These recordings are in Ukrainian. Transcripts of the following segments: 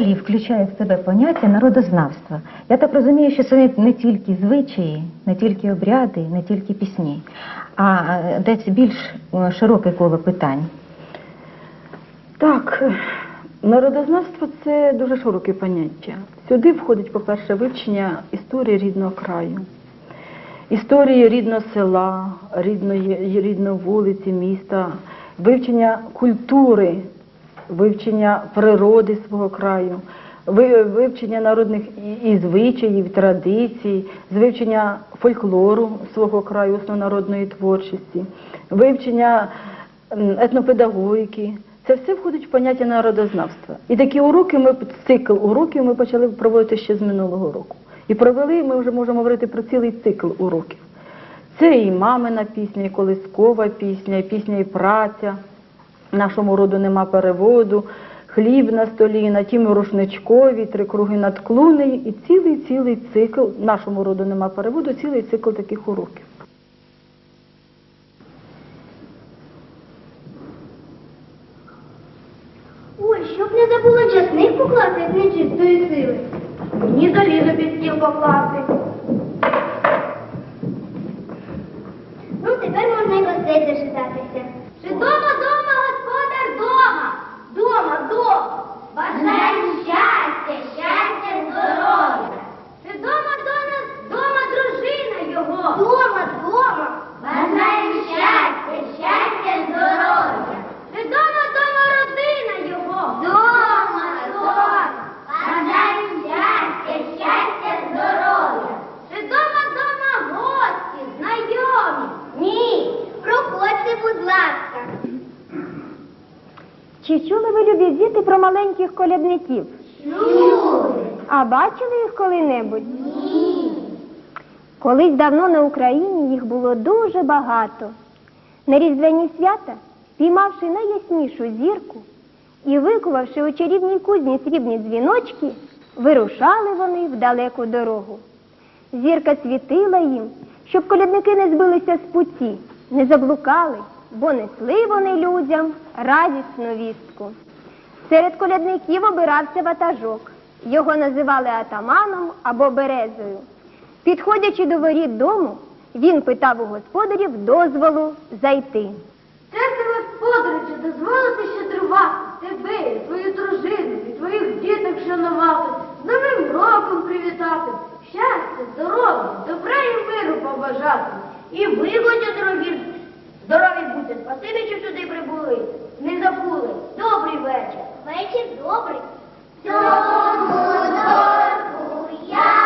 Взагалі включає в себе поняття народознавства? Я так розумію, що це не, тільки звичаї, не тільки обряди, не тільки пісні, а десь більш широке коло питань. Так, народознавство це дуже широке поняття. Сюди входить, по-перше, вивчення історії рідного краю, історії рідного села, рідної, рідної вулиці, міста, вивчення культури, вивчення природи свого краю, вивчення народних і, звичаїв, традицій, вивчення фольклору свого краю, основнонародної творчості, вивчення етнопедагогіки. Це все входить в поняття народознавства. І такі уроки ми цикл уроків ми почали проводити ще з минулого року. І провели, ми вже можемо говорити про цілий цикл уроків. Це і мамина пісня, і колискова пісня, і пісня і праця. Нашому роду нема переводу, хліб на столі, на тім рушничкові, три круги над клунею і цілий цілий цикл. Нашому роду нема переводу, цілий цикл таких уроків. Ой, щоб не забула часник покласти з нечистої сили. Мені залізо під стіл покласти. Ну, тепер можна й гостей зачитатися. Чи дома, дома, господар дома? Дома, дома. Бажаю щастя, щастя, здоров'я. Чи дома, дома, дома дружина його? Дома, дома. Бажаю щастя, щастя, здоров'я. Чи дома, дома родина його? Дома, дома. Бажаю щастя, щастя, здоров'я. Чи дома, дома гості, знайомі? Ні. Проходьте, будь ласка. Чи чули ви, любі діти, про маленьких колядників? Люди. А бачили їх коли-небудь? Ні. Колись давно на Україні їх було дуже багато. На різдвяні свята, піймавши найяснішу зірку і викувавши у чарівній кузні срібні дзвіночки, вирушали вони в далеку дорогу. Зірка світила їм, щоб колядники не збилися з путі, не заблукали, бо несли вони людям радісну вістку. Серед колядників обирався ватажок. Його називали атаманом або березою. Підходячи до воріт дому, він питав у господарів дозволу зайти. Чесно, господарю, чи дозволити щедрувати тебе, і твою дружину, і твоїх діток шанувати, з новим роком привітати, щастя, здоров'я, добра і миру побажати. І ви, будьте дорогі, здорові будьте, спасибі, що сюди прибули, не забули. Добрий вечір. Вечір добрий. Цьому дорогу я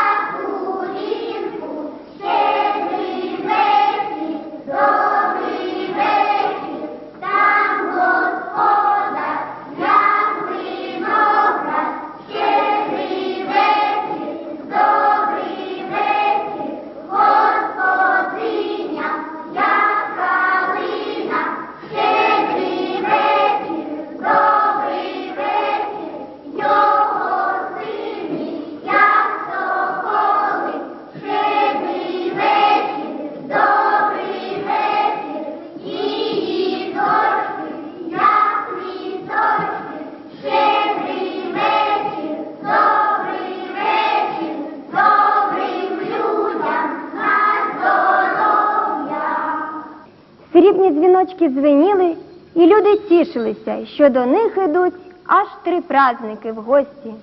дзвіночки дзвеніли, і люди тішилися, що до них ідуть аж три праздники в гості.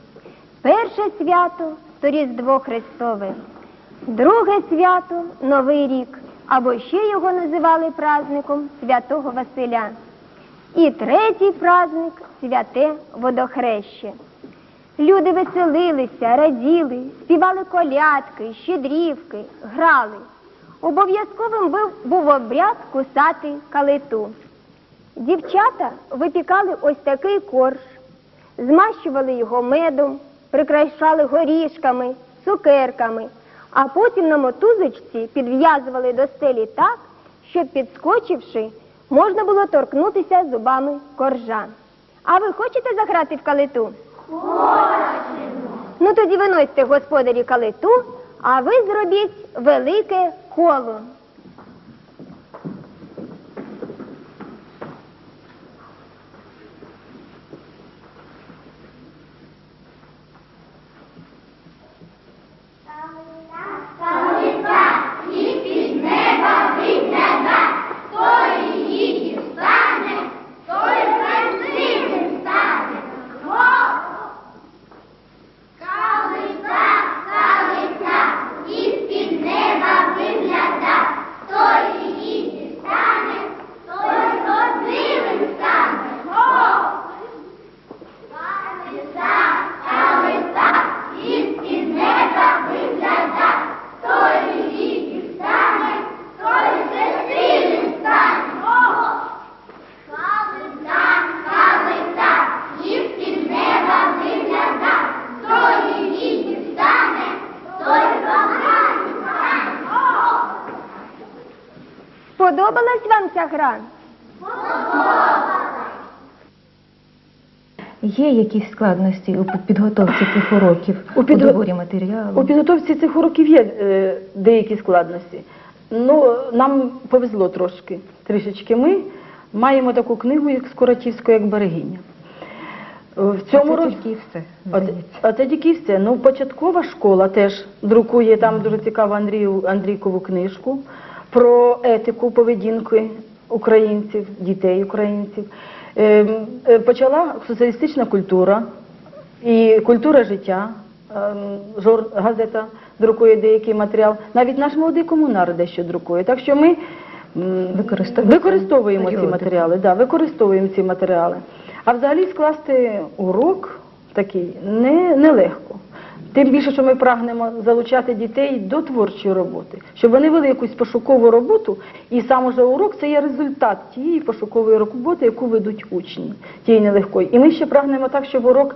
Перше свято то Різдво Христове, друге свято Новий рік, або ще його називали праздником Святого Василя. І третій праздник святе водохреще. Люди веселилися, раділи, співали колядки, щедрівки, грали. Обов'язковим був, був обряд кусати калиту. Дівчата випікали ось такий корж, змащували його медом, прикрашали горішками, цукерками, а потім на мотузочці підв'язували до стелі так, щоб, підскочивши, можна було торкнутися зубами коржа. А ви хочете заграти в калиту? Ну тоді виносьте господарі калиту, а ви зробіть велике Colo. Коло. ваша гра? Є якісь складності у підготовці цих уроків, У у, доборі матеріалу? У підготовці цих уроків є е, деякі складності. Ну, нам повезло трошки, трішечки. Ми маємо таку книгу, як Скоротівську, як берегиня. Е, В цьому Це році. тільки все, Оце, здається. оце тільки все. Ну, початкова школа теж друкує там дуже цікаву Андрію Андрійкову книжку про етику поведінки українців, дітей українців. Ем, е, Почала соціалістична культура і культура життя. Ем, Жор, газета друкує деякий матеріал. Навіть наш молодий комунар дещо друкує. Так що ми м, Використовуєте використовуємо ці матеріали, да, використовуємо ці матеріали. А взагалі скласти урок такий не, нелегко. Тим більше, що ми прагнемо залучати дітей до творчої роботи, щоб вони вели якусь пошукову роботу, і сам уже урок це є результат тієї пошукової роботи, яку ведуть учні, тієї нелегкої. І ми ще прагнемо так, щоб урок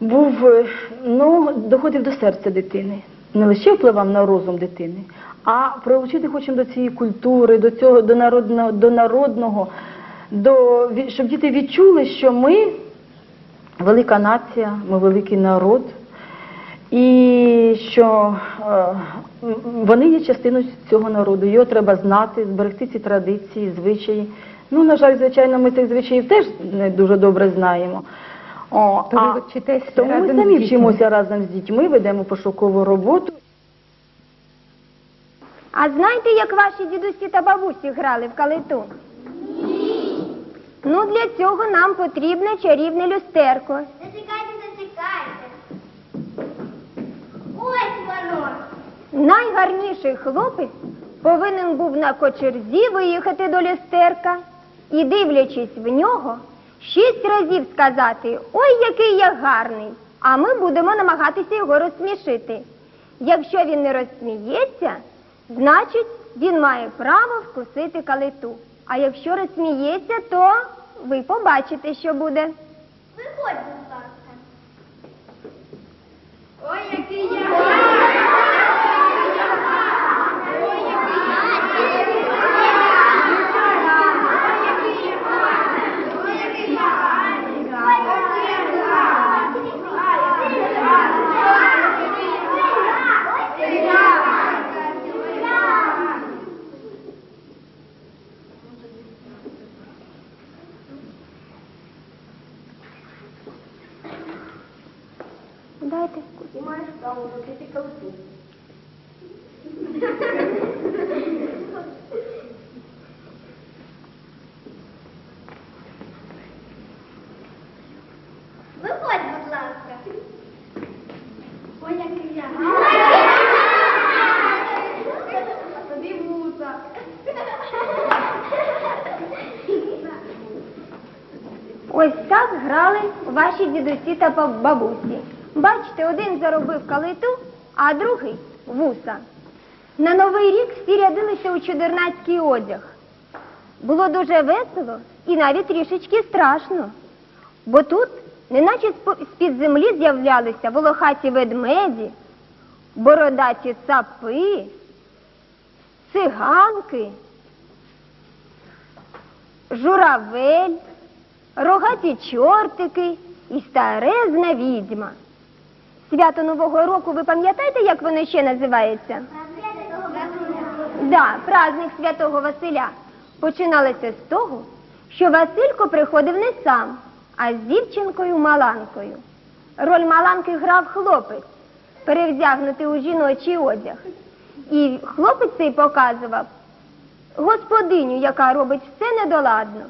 був е, ну, доходив до серця дитини, не лише впливав на розум дитини, а прилучити хочемо до цієї культури, до цього до народного, до народного, до щоб діти відчули, що ми велика нація, ми великий народ, і що е, вони є частиною цього народу. Його треба знати, зберегти ці традиції, звичаї. Ну, на жаль, звичайно, ми цих звичаїв теж не дуже добре знаємо. О, То ви тому ми самі вчимося разом з дітьми, ведемо пошукову роботу. А знаєте, як ваші дідусі та бабусі грали в калиту? Ні. Ну, для цього нам потрібне чарівне люстерко. Ось воно. Найгарніший хлопець повинен був на кочерзі виїхати до люстерка і, дивлячись в нього, шість разів сказати Ой, який я гарний! А ми будемо намагатися його розсмішити. Якщо він не розсміється, значить він має право вкусити калиту. А якщо розсміється, то ви побачите, що буде. Виходь, будь ласка. Ой, який я Дайте. Ти маєш право закрити калиту. Виходь, будь ласка. Ой, який я. Тобі вуса. Ось так грали ваші дідусі та ба- бабусі. Бачите, один заробив калиту, а другий вуса. На новий рік всі рядилися у чудернацький одяг. Було дуже весело і навіть трішечки страшно. Бо тут, неначе з-під землі з'являлися волохаті ведмеді, бородаті цапи, циганки, журавель, рогаті чортики і старезна відьма. Свято Нового року ви пам'ятаєте, як воно ще називається? Да, праздник святого Василя. Починалося з того, що Василько приходив не сам, а з дівчинкою Маланкою. Роль Маланки грав хлопець, перевдягнутий у жіночий одяг. І хлопець цей показував господиню, яка робить все недоладно.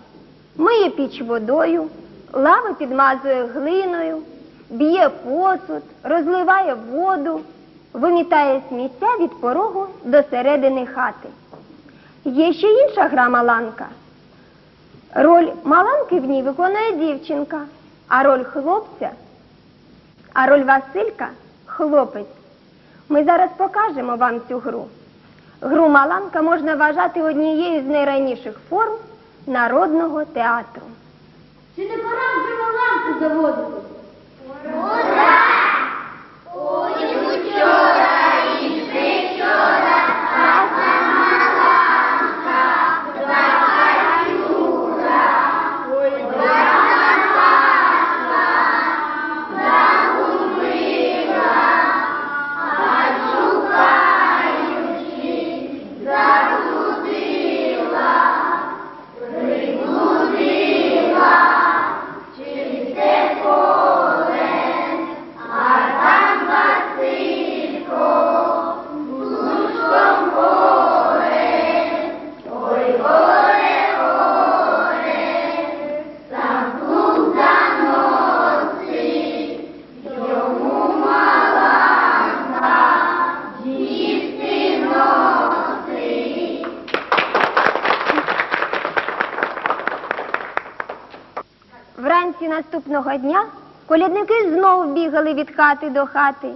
Миє піч водою, лави підмазує глиною, б'є посуд, розливає воду, вимітає сміття від порогу до середини хати. Є ще інша гра Маланка. Роль Маланки в ній виконує дівчинка, а роль хлопця, а роль Василька хлопець. Ми зараз покажемо вам цю гру. Гру Маланка можна вважати однією з найраніших форм народного театру. Чи не пора вже лампу заводити? Наступного дня колядники знов бігали від хати до хати,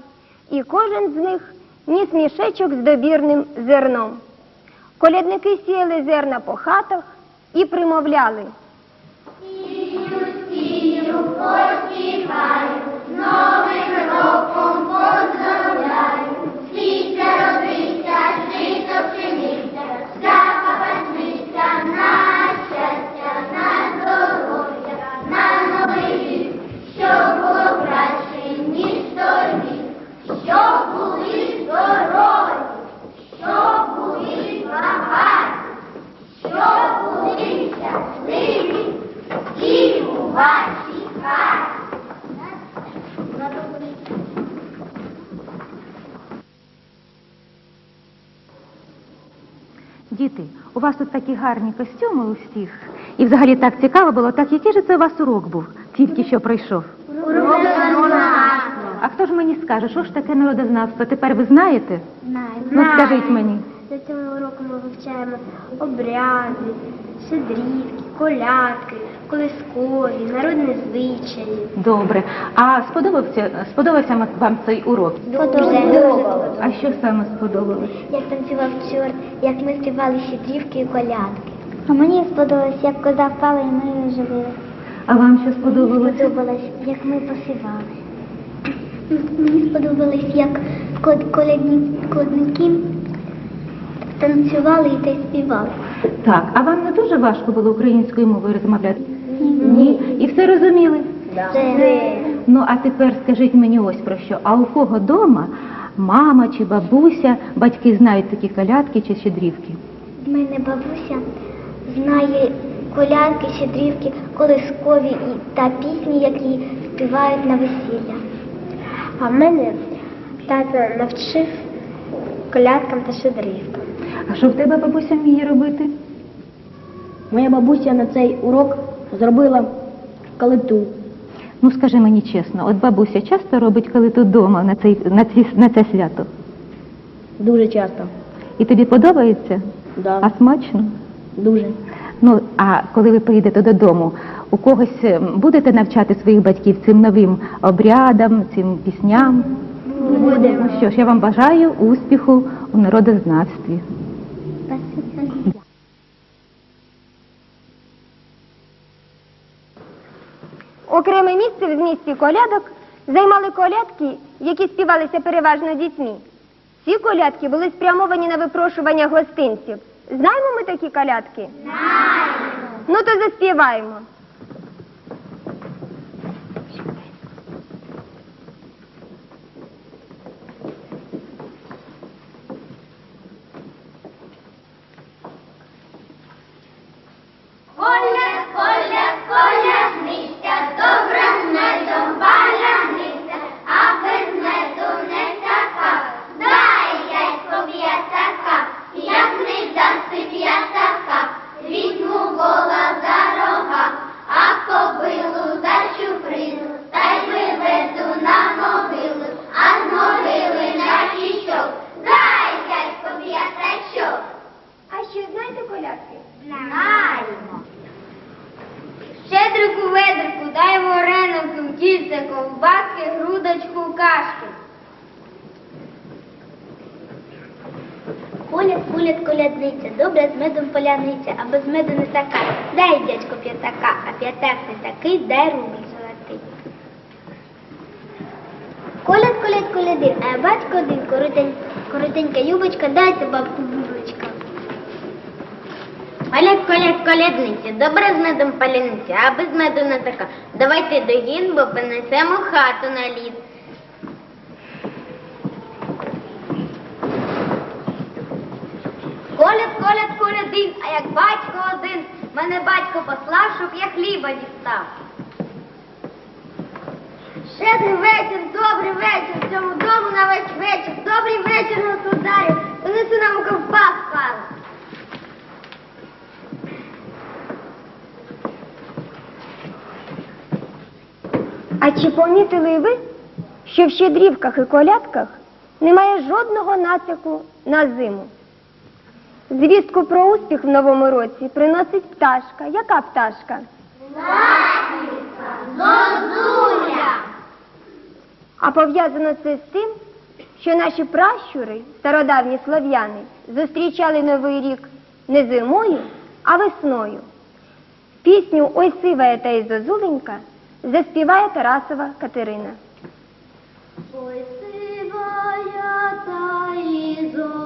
і кожен з них ніс мішечок з добірним зерном. Колядники сіяли зерна по хатах і примовляли. Діти, у вас тут такі гарні костюми у всіх. І взагалі так цікаво було, так який же це у вас урок був, тільки що пройшов? Урок А хто ж мені скаже, що ж таке народознавство? Тепер ви знаєте? Ну скажіть мені. За цього уроками ми вивчаємо обряди, щедрівки, колядки, колискові, народні звичаї. Добре. А сподобався, сподобався вам цей урок? А що саме сподобалось? Як танцював чорт, як ми співали щедрівки і колядки. А мені сподобалось, як коза впала і ми жили. А вам що сподобалось? Сподобалось, як ми посівали. Мені сподобалось, як колядники танцювали і та й співали. Так, а вам не дуже важко було українською мовою розмовляти? Ні. І все розуміли? Ну, а тепер скажіть мені ось про що. А у кого дома мама чи бабуся, батьки знають такі колядки чи щедрівки? в мене бабуся знає колядки, щедрівки, колискові і та пісні, які співають на весілля. А в мене тато навчив колядкам та щедрівкам. А що в тебе бабуся вміє робити? Моя бабуся на цей урок зробила калиту. Ну скажи мені чесно, от бабуся часто робить, коли тут вдома на, цей, на, ці, на це свято. Дуже часто. І тобі подобається? Да, А смачно? дуже. Ну, а коли ви поїдете додому, у когось ем, будете навчати своїх батьків цим новим обрядам, цим пісням? Будемо. Ну що ж, я вам бажаю успіху у народознавстві. Окреме місце в змісті колядок займали колядки, які співалися переважно дітьми. Ці колядки були спрямовані на випрошування гостинців. Знаємо ми такі колядки? Знаємо. Ну то заспіваємо. Коля, паляниця, а без меду не така. Дай яйко як не даси п'ятака, візьму вола за рога, а кобилу за чуприну, та й виведу на могилу, а з могили на чічок. Дай яйко п'ятачок. А що знаєте колядки? Знаємо. Щедрику ведрику, дай вареників, тільце, ковбаски, грудочку, кашки. Коляд, коляд, колядниця, добра з медом поляниця, а без меду не така. Дай, дядько, п'ятака, а п'ятак не такий, дай рубль золотий. Коляд, коляд, колядин, а я батько один, коротень, коротенька юбочка, дайте бабку бубличка. Коляд, коляд, колядниця, добре з медом паляниця, а без меду не така. Давайте до гін, бо понесемо хату на ліс. Коляд, колядин, а як батько один, мене батько послав, щоб я хліба дістав. Щедрий вечір, добрий вечір, цьому дому на весь вечір. Добрий вечір, господарю, донеси нам ковбас пару. А чи помітили ви, що в щедрівках і колядках немає жодного натяку на зиму? Звістку про успіх в новому році приносить пташка. Яка пташка? Зозуля! А пов'язано це з тим, що наші пращури, стародавні слов'яни, зустрічали новий рік не зимою, а весною. Пісню Ой сивая та й зозуленька заспіває Тарасова Катерина. Ой сивая та й зозуленька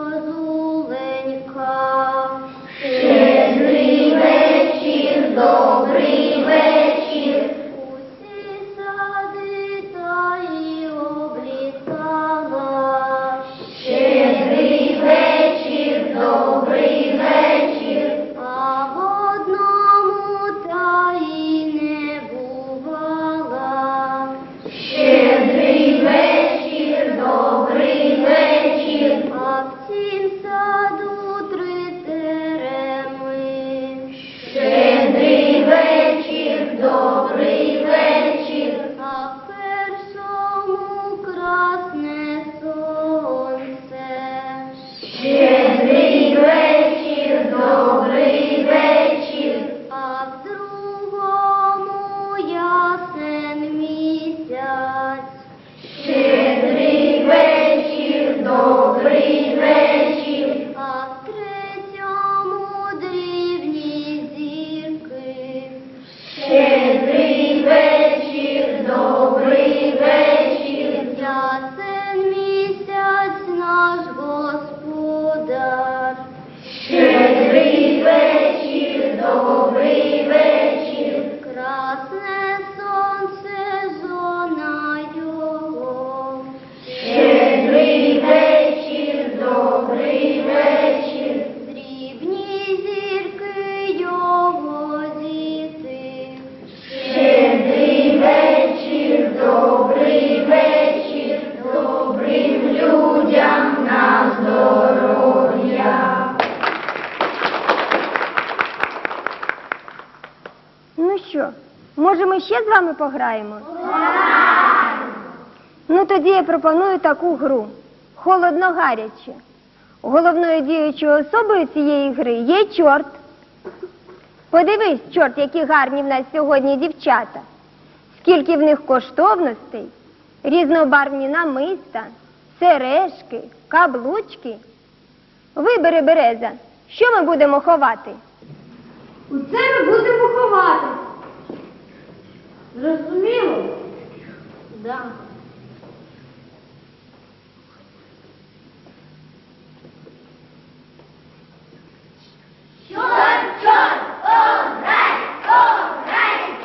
може ми ще з вами пограємо? Ну тоді я пропоную таку гру. Холодно гаряче. Головною діючою особою цієї гри є чорт. Подивись, чорт, які гарні в нас сьогодні дівчата. Скільки в них коштовностей, різнобарвні намиста, сережки, каблучки. Вибери береза, що ми будемо ховати? Усе ми будемо ховати. Зрозуміло? Да. Чорт, чорт, пограй, пограй,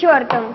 хоче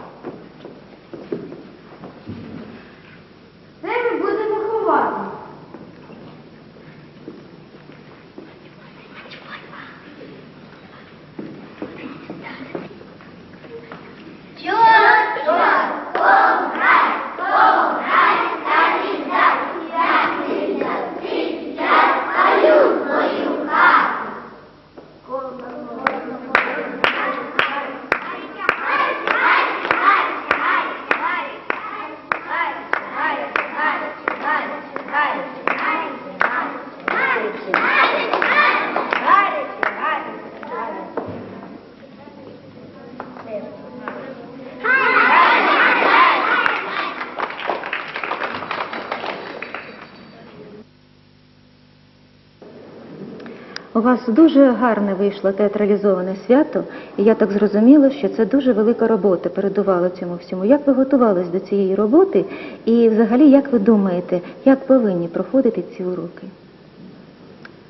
Вас дуже гарне вийшло театралізоване свято, і я так зрозуміла, що це дуже велика робота передувала цьому всьому. Як ви готувались до цієї роботи, і взагалі як ви думаєте, як повинні проходити ці уроки?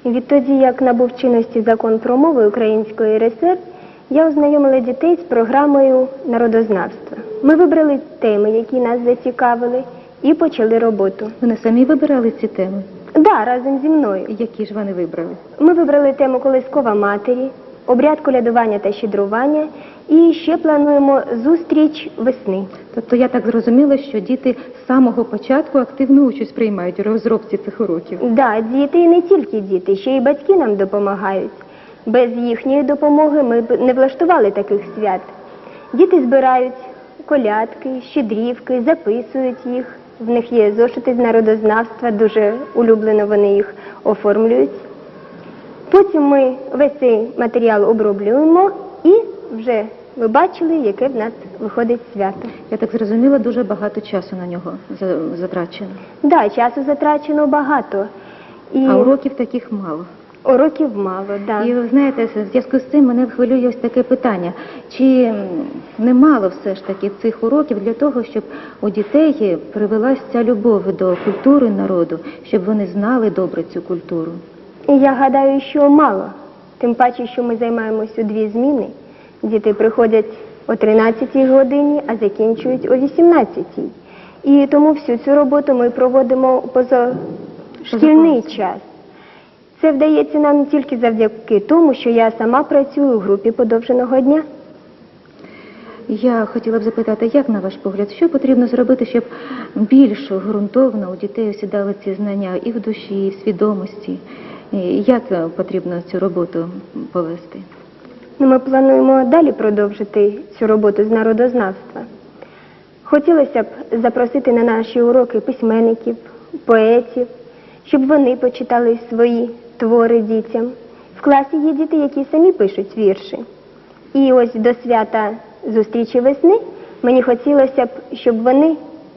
Відтоді, як набув чинності закон про мови Української РСР, я ознайомила дітей з програмою народознавства. Ми вибрали теми, які нас зацікавили, і почали роботу. Ви не самі вибирали ці теми? Да, разом зі мною. Які ж вони вибрали? Ми вибрали тему колискова матері, обряд колядування та щедрування, і ще плануємо зустріч весни. Тобто я так зрозуміла, що діти з самого початку активну участь приймають у розробці цих уроків. Да, діти і не тільки діти, ще й батьки нам допомагають. Без їхньої допомоги ми б не влаштували таких свят. Діти збирають колядки, щедрівки, записують їх. В них є зошити з народознавства, дуже улюблено вони їх оформлюють. Потім ми весь цей матеріал оброблюємо і вже ви бачили, яке в нас виходить свято. Я так зрозуміла, дуже багато часу на нього за- затрачено. Да, часу затрачено багато. І А уроків таких мало. Уроків мало, да. І ви знаєте, в зв'язку з цим мене хвилює ось таке питання: чи немало все ж таки цих уроків для того, щоб у дітей привелась ця любов до культури народу, щоб вони знали добре цю культуру? Я гадаю, що мало. Тим паче, що ми займаємось у дві зміни. Діти приходять о 13 годині, а закінчують о 18. І тому всю цю роботу ми проводимо у позашкільний час. Це вдається нам не тільки завдяки тому, що я сама працюю у групі подовженого дня. Я хотіла б запитати, як на ваш погляд, що потрібно зробити, щоб більш ґрунтовно у дітей осідали ці знання і в душі, і в свідомості? І Як потрібно цю роботу повести? Ну, Ми плануємо далі продовжити цю роботу з народознавства. Хотілося б запросити на наші уроки письменників, поетів, щоб вони почитали свої твори дітям. В класі є діти, які самі пишуть вірші. І ось до свята зустрічі весни мені хотілося б, щоб вони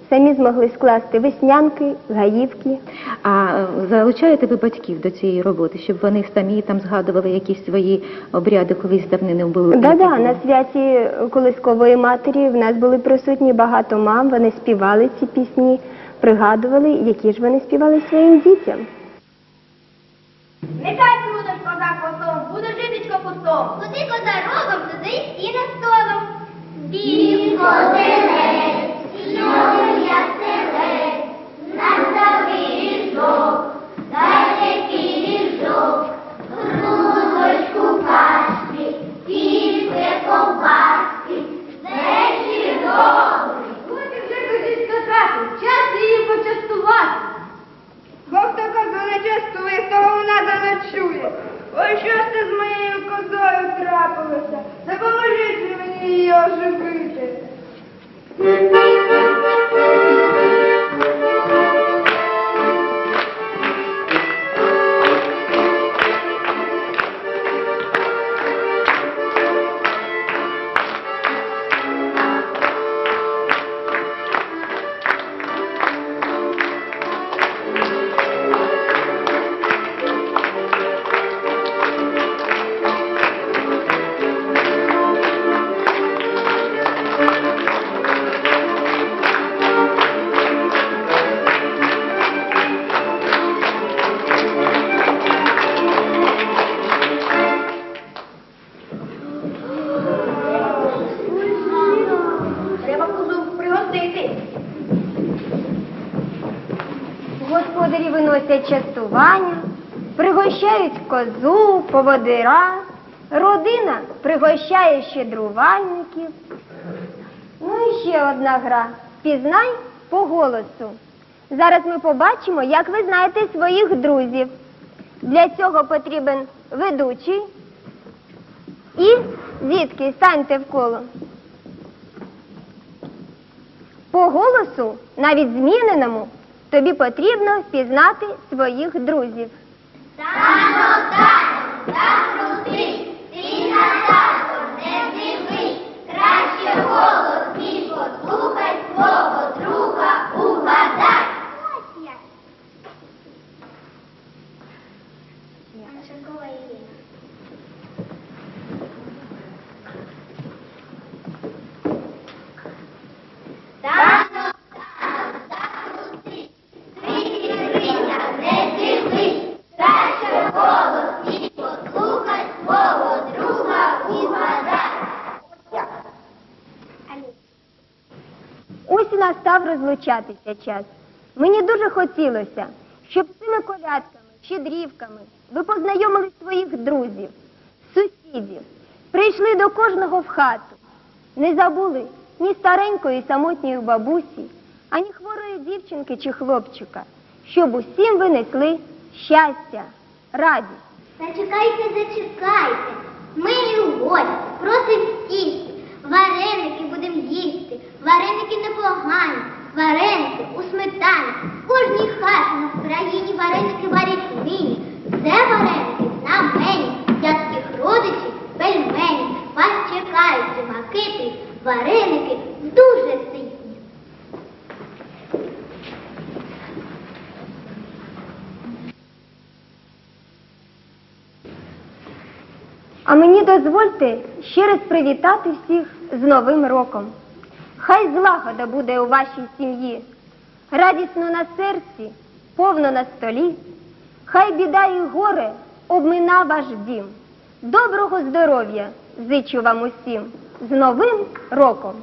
самі змогли скласти веснянки, гаївки. А е, залучаєте ви батьків до цієї роботи, щоб вони самі там згадували якісь свої обряди, колись давнини були? Да, були? на святі колискової матері в нас були присутні багато мам, вони співали ці пісні, пригадували, які ж вони співали своїм дітям. Нехай крутить козак косом, буде житечко кустом. Куди коза рогом, туди й сіна столом. Білий козелець, сіновий яселець, настави ріжок, дайте ріжок, грудочку кашки, кільце ковбаски, вечір добрий. Будьте вже ходіть сказати, час її почастувати. Хто козу не частує, того вона заночує. Ой, що ж це з моєю козою трапилося? Допоможіть мені її оживити. Поводира, родина пригощає щедрувальників. Ну і ще одна гра. Пізнай по голосу. Зараз ми побачимо, як ви знаєте своїх друзів. Для цього потрібен ведучий. І звідки станьте в коло. По голосу, навіть зміненому, тобі потрібно впізнати своїх друзів. Тано, тано, голос мій послухай свого друга угадай. Шикова Ірина. Тано, тано, закрути, ти Ірина, не дивись, краще голос мій послухай свого друга угадай. Ось і настав розлучатися час. Мені дуже хотілося, щоб цими колядками, щедрівками ви познайомили своїх друзів, сусідів, прийшли до кожного в хату. Не забули ні старенької самотньої бабусі, ані хворої дівчинки чи хлопчика, щоб усім винесли щастя, радість. Зачекайте, зачекайте. Ми і в гості, просим сісти. Вареники будемо їсти. Вареники непогані. Вареники у сметані. В кожній хаті на країні вареники варять вміні. Це вареники знамені. Дядських родичів пельмені. Вас чекають макити. Вареники дуже ситні. А мені дозвольте ще раз привітати всіх з Новим роком. Хай злагода буде у вашій сім'ї, радісно на серці, повно на столі. Хай біда і горе обмина ваш дім. Доброго здоров'я зичу вам усім з Новим роком!